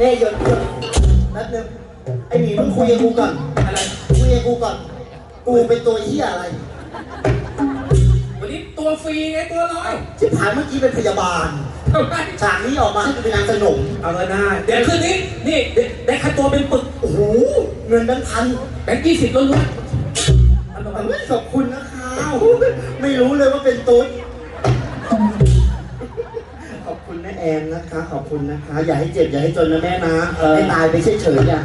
เฮ้ยหยุดหยุดแป๊บนึงไอ้หมีมึงคุยกับกูก่อน อะไร คุยกับกูก่อน กูเป็นตัวเหี้ยอะไร วันนี้ตัวฟรีไงตัวร้อยที่ผ่านเมื่อกี้เป็นพยาบาล ทำไมฉากนี้ออกมาให้กูเป็นนางสนม เอาละนะเดี๋ยวคืนนี้ นี่เดี๋ยวได้ค่าตัวเป็นปึกโอ้โห เงินแบงค์พันแบงค์ยี่สิบล้วนๆอันต่อไปแต่ไม่ขอบคุณนะครับไม่รู้เลยว่าเป็นตุ๊ด แอนนะคะขอบคุณนะคะ อย่าให้เจ็บอย่าให้จนนะแม่นะให้ตายไปเฉยๆอะ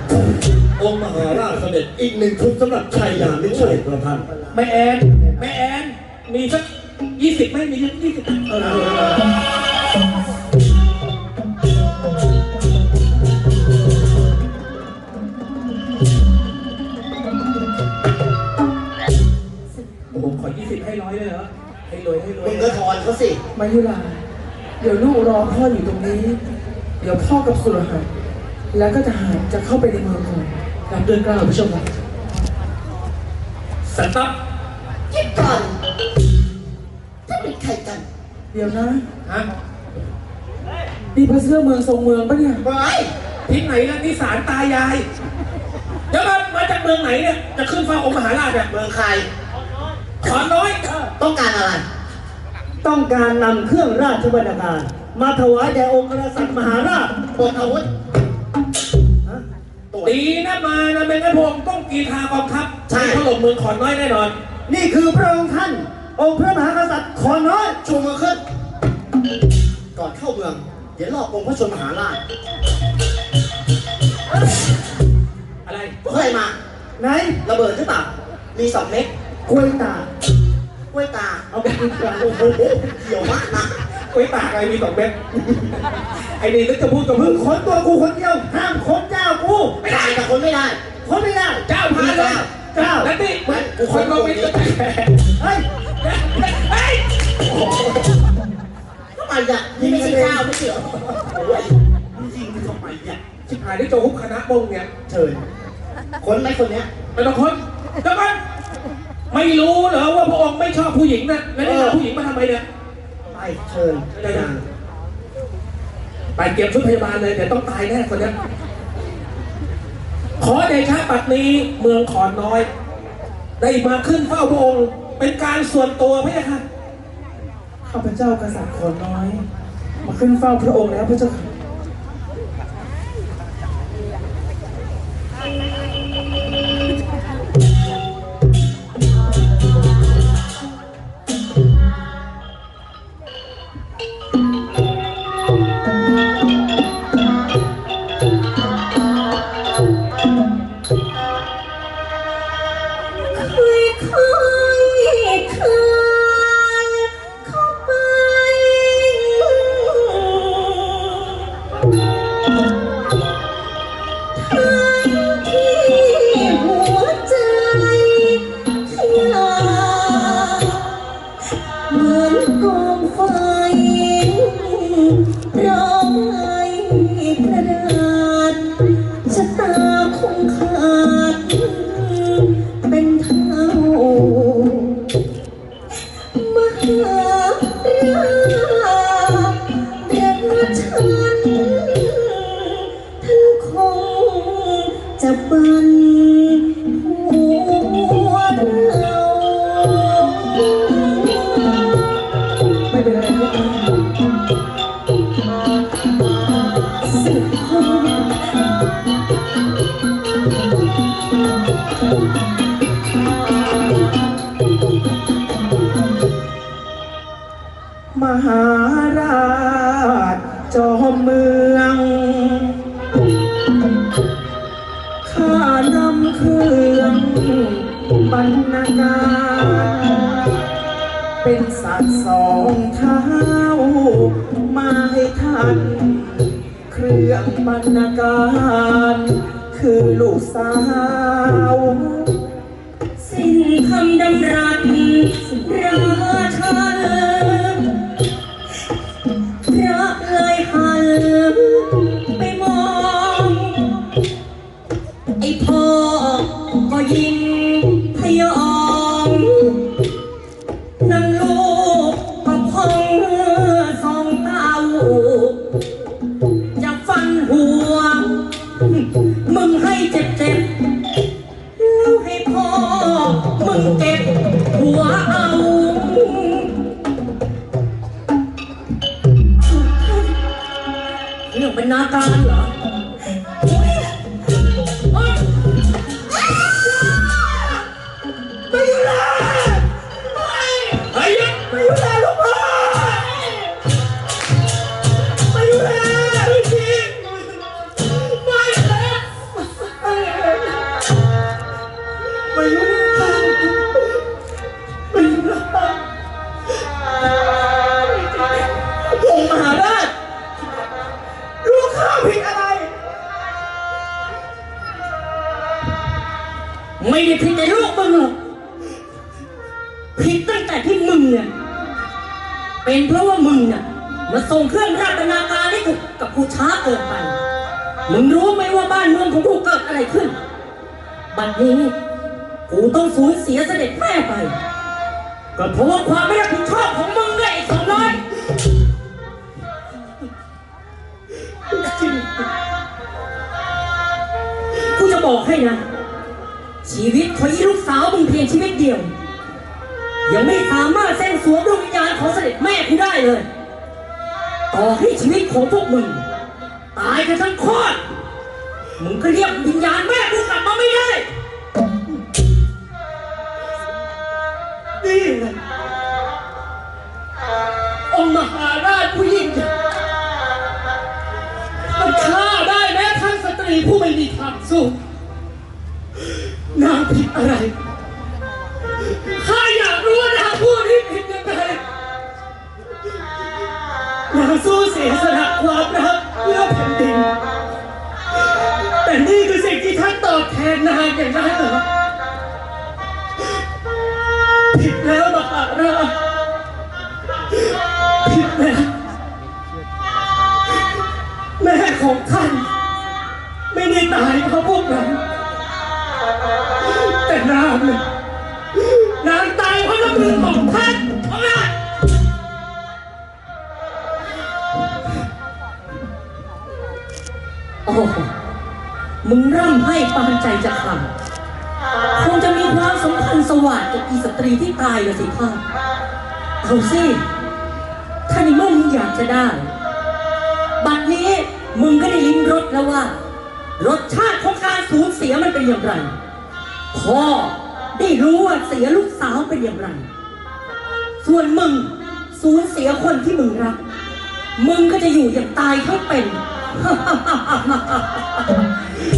องค์มหาราชเสด็จอีกหนึ่งทุนสำหรับชัยยามิชัยประพันธ์แม่แอนแม่แอนมีสักยี่สิบไหมมีสักยี่สิบเออโอ้โหขอยี่สิบให้ร้อยเลยเหรอ ให้รวยให้รวยมึงก็ทอนเขาสิ มายุลา เดี๋ยวลูกรอพ่ออยู่ตรงนี้ เดี๋ยวพ่อกับสุรหันแล้วก็ทหารจะเข้าไปในเมืองก่อนรับเดินกล้าวผู้ชมครับสต๊อปคิดก่อนถ้าเป็นใครกันเดี๋ยวนะฮะนี่พระเสื้อเมืองทรงเมืองปะเนี่ยไปที่ไหนล่ะนี่สารตายายเดี๋ยวมามาจากเมืองไหนเนี่ยจะขึ้นเฝ้าองค์มหาราชเนี่ยเมืองใครขอน้อยต้องการอะไร ต้องการนำเครื่องราชบรรณาการ มาถวายแด่องค์กษัตริย์มหาราชปลดอาวุธฮะตรวจ ดีนะมานะเป็นไอ้พงต้องกีทากองทัพใช่ ถล่มเมืองขอนน้อยแน่นอน นี่คือพระองค์ท่าน องค์พระมหากษัตริย์ขอน้อยชูมือขึ้น ก่อนเข้าเมือง เดี๋ยวรอบองค์พระชนมหาราชอะไรเคยมา ไหนระเบิดหรือเปล่ามีสองเม็ดกล้วยตาก ล้วยตาเอาไปกินกันโอ้โหเกี่ยวมากนะไว้ปากอะไรมีสองเม็ดไอ้นี่นึกจะพูดกับมึมึงงขนตัวกูคนเดียวห้ามขนเจ้ากูไม่ได้แต่คนไม่ได้ขนไม่ได้เจ้าพาเลยเจ้าแล้วนี่มึงคนเราไม่จะแตกเฮ้ยเฮ้ยทำไมอะนี่ไม่ใช่เจ้าไม่ใช่เหรอโอ้ยยิงทำไมเนี่ยชิบหายที่โจฮุบคณะบงเนี่ยเชิญคนไหมคนเนี้ยไม่ต้องคนเดี๋ยวก่อนไม่รู้ เหรอว่าพระองค์ไม่ชอบผู้หญิงนะแล้วนี่เออนำผู้หญิงมาทำไมเนี่ย ไปเชิญได้ยังไปเก็บชุดพยาบาลเลยเดี๋ยวต้องตายแน่คนเนี้ยขอเดชะปัดนี้เมืองขอนน้อย ได้มาขึ้นเฝ้าพระองค์ เป็นการส่วนตัวพระยะค่ะข้าพเจ้ากษัตริย์ขอน้อย มาขึ้นเฝ้าพระองค์แล้วพระเจ้าค่ะ เข้าไปทั้งที่หัวใจขยาเหมือนกองไฟ คงจะบันหัวเราไม่เป็นไรพระเจ้าค่ะสุดท้ายมหาราชจอมมือ เป็นสัตว์สองเท้า มาให้ท่าน เครื่องบรรณาการ คือลูกสาว สิ้นคำดำรัสราชันพระเลยหันไปมอง ไอ้พ่อก็ยิงพยอง นาการเหรอเฮ้ยมาอยู่แล้วลูกพ่อมาอยู่แล้วจริงไม่แล้วมาอยู่ ผิดตั้งแต่ที่มึงเนี่ยเป็นเพราะว่ามึงน่ะมาส่งเครื่องราชบรรณาการให้กูกับกูช้าเกินไป มึงรู้ไหมว่าบ้านเมืองของกูเกิดอะไรขึ้น บัดนี้กูต้องสูญเสียเสด็จแม่ไป ก็เพราะว่าความไม่รับผิดชอบของมึงไงไอ้สองน้อยกูจะบอกให้นะ ชีวิตของลูกสาวมึงเพียงชีวิตเดียว ยังไม่สามารถแซงสวมดวงวิญญาณของเสด็จแม่คุณได้เลย ต่อให้ชีวิตของพวกมึง ตายกันทั้งครอดมึงก็เรียกวิญญาณแม่กูกลับมาไม่ได้ สู้เสียสละความรักเพื่อแผ่นดิน แต่นี่คือสิ่งที่ท่านตอบแทนนางอย่างนั้นเหรอผิดแล้วมหาราชผิดแล้วแม่ของท่าน ไม่ได้ตายเพราะพวกเราแต่นางเนี่ยนางตายเพราะน้ำมือของท่าน มึงร่ำให้ปานใจจะขาดคงจะมีความสัมพันธ์สวัสดิ์กับอีสตรีที่ตายละสิท่าเอาสิถ้าในเมื่อมึงอยากจะได้ บัดนี้มึงก็ได้ลิ้มรสแล้วว่า รสชาติของการสูญเสียมันเป็นอย่างไร พ่อได้รู้ว่าเสียลูกสาวเป็นอย่างไร ส่วนมึงสูญเสียคนที่มึงรัก มึงก็จะอยู่อย่างตายทั้งเป็น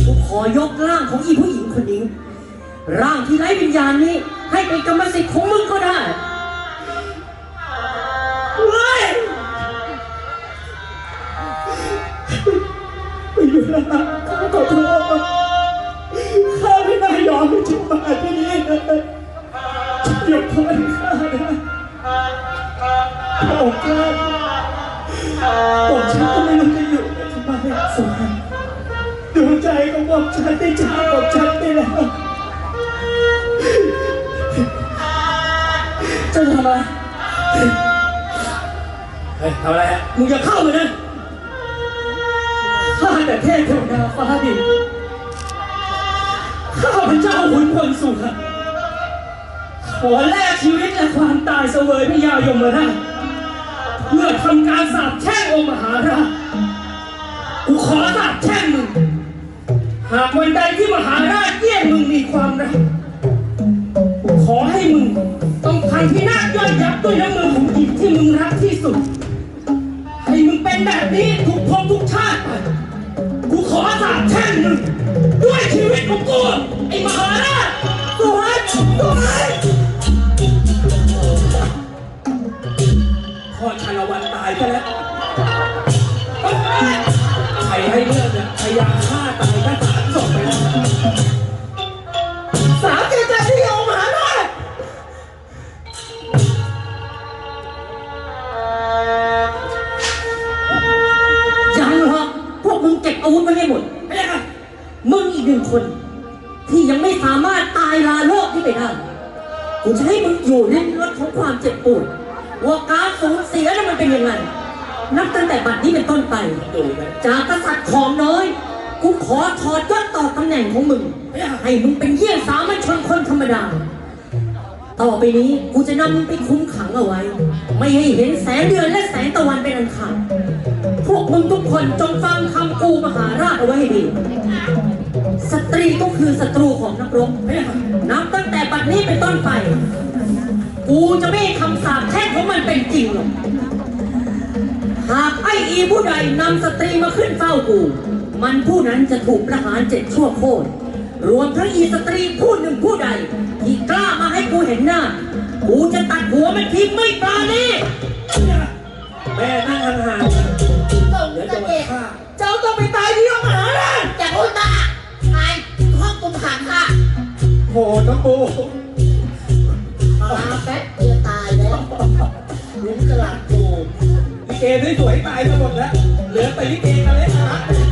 กูขอยกร่างของอีผู้หญิงคนนี้ ร่างที่ไร้วิญญาณนี้ ให้เป็นกรรมสิทธิ์ของมึงก็ได้เว้ยไม่อยู่แล้วข้าขอโทษข้าไม่น่ายอมให้ฉันมาที่นี่เลยยกโทษให้ข้านะบอกข้าบอกฉันก็ไม่รู้จะอยู่ไปทำไมสวรรค์ดวงใจของ บอกฉันได้จากบอกฉันไปแล้วจะทำอะไรเฮ้ยทำอะไรฮะมึงจะเข้ามานะข้าแต่เทพเทวดาฟ้าดินข้าพเจ้าหุนพลสุขขอแลกชีวิตและความตายเสวยพระยายมราชเพื่อทำการสาบแช่งองค์มหาราชกูขอสาบแช่งมึง หากวันใดที่มหาราชเยี่ยงมึงมีความรัก ขอให้มึงต้องพันที่นาศย่อยยับด้วยน้ำมือของหญิงที่มึงรักที่สุด ให้มึงเป็นแบบนี้ทุกภพทุกชาติไปกูขอสาบแช่งมึงด้วยชีวิตของกูไอ้มหาราชตัวไอ้ตัวไอ้พ่อชาละวันตายไปแล้วใครให้เลือกเนี่ยพยายามฆ่าตาย อาวุธไว้ให้หมดไม่ได้ค่ะมึงอีกหนึ่งคน ที่ยังไม่สามารถตายลาโลกที่ไปได้กูจะให้มึงอยู่ในรถของความเจ็บปวดว่าการสูญเสียนั้นมันเป็นยังไงนับตั้งแต่บัดนี้เป็นต้นไป จากกษัตริย์ของน้อย กูขอถอดยศต่อตำแหน่งของมึง ให้มึงเป็นเยี่ยงสามัญชนคนธรรมดา ต่อไปนี้กูจะนำมึงไปคุ้มขังเอาไว้ ไม่ให้เห็นแสงเดือนและแสงตะวันเป็นอันขาด พวกวกมึงทุกคนจงฟังคำกูมหาราชเอาไว้ให้ดี สตรีก็คือศัตรูของนักรบนับตั้งแต่บัดนี้เป็นต้นไป กูจะไม่คำสาปแช่งของมันเป็นจริงหรอก หากไอ้อีผู้ใดนำสตรีมาขึ้นเฝ้ากู มันผู้นั้นจะถูกประหารเจ็ดชั่วโคตรรวมทั้งอีสตรีผู้หนึ่งผู้ใด ที่กล้ามาให้กูเห็นหน้า กูจะตัดหัวมันทิ้งไม่ปราณีแม่นั่งห่าง ส่งๆเดี๋ยวเสจะมาด็จฆ่าเจ้าต้องไปตายที่โรงอาหารนะอย่าพูดมาตายห้องกุมขังค่ะโหน้องโบมาแป๊บเดียวตายแล้วลุ้มกระหลัดกูลิเกสวยตายทั้งหมดแล้ว เหลือแต่ลิเกกันเลยค่ะ